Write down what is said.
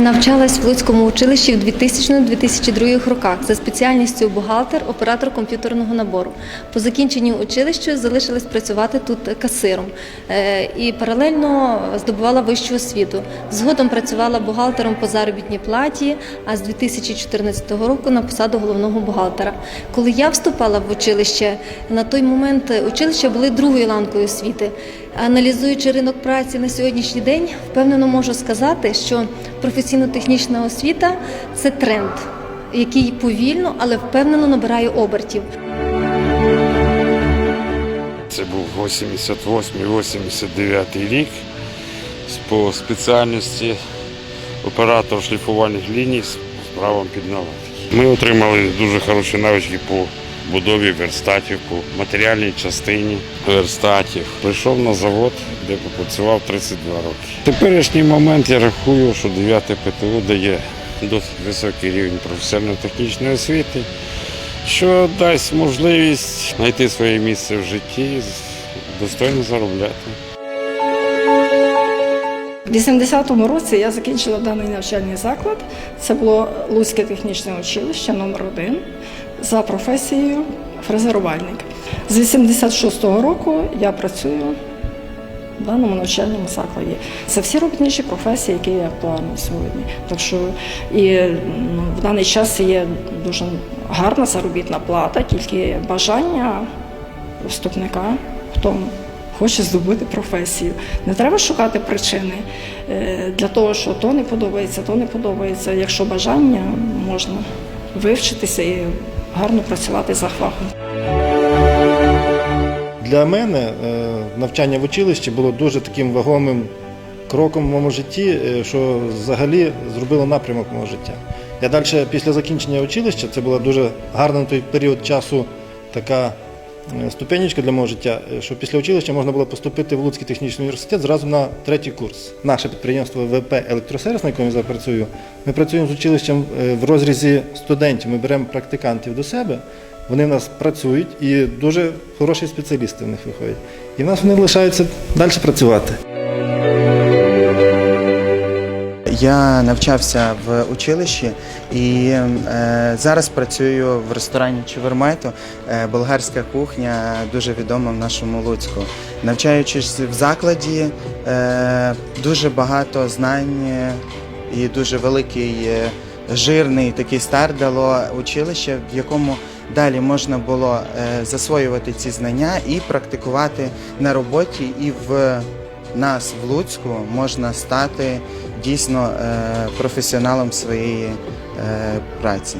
Навчалась в Луцькому училищі в 2000-2002 роках за спеціальністю бухгалтер, оператор комп'ютерного набору. По закінченню училища залишилась працювати тут касиром Е, і паралельно здобувала вищу освіту. Згодом працювала бухгалтером по заробітній платі, а з 2014 року на посаду головного бухгалтера. Коли я вступала в училище, на той момент училища були другою ланкою освіти. Аналізуючи ринок праці на сьогоднішній день, впевнено можу сказати, що професійно-технічна освіта це тренд, який повільно, але впевнено набирає обертів. Це був 88-89 рік по спеціальності оператор шліфувальних ліній з правом під наладки. Ми отримали дуже хороші навички по будові верстатів, по матеріальній частині верстатів. Прийшов на завод, де попрацював 32 роки. В теперішній момент я рахую, що 9 ПТУ дає досить високий рівень професіонально-технічної освіти що дасть можливість знайти своє місце в житті, достойно заробляти. У 80-му році я закінчила даний навчальний заклад. Це було Луцьке технічне училище номер 1 за професією фрезерувальник. З 86-го року я працюю в даному навчальному закладі. Це всі робітничі професії, які є актуальні сьогодні. Так що і ну, в даний час є дуже гарна заробітна плата, тільки бажання вступника тому. Хоче здобути професію. Не треба шукати причини е, для того, що то не подобається, то не подобається. Якщо бажання, можна вивчитися і гарно працювати за фахом. Для мене е, навчання в училищі було дуже таким вагомим кроком в моєму житті, е, що взагалі зробило напрямок мого життя. Я далі, після закінчення училища, це була дуже гарна на той період часу така ступенечка для мого життя, е, що після училища можна було поступити в Луцький технічний університет зразу на третій курс. Наше підприємство ВП Електросервіс, на якому я зараз працюю, ми працюємо з училищем е, в розрізі студентів. Ми беремо практикантів до себе. Вони в нас працюють і дуже хороші спеціалісти в них виходять. І в нас вони лишаються далі працювати. Я навчався в училищі і е, зараз працюю в ресторані Чевермету. Е, болгарська кухня дуже відома в нашому Луцьку. Навчаючись в закладі, е, дуже багато знань і дуже великий е, жирний такий старт дало училище, в якому далі можна було е, засвоювати ці знання і практикувати на роботі і в нас в Луцьку можна стати дійсно е, професіоналом своєї е, праці.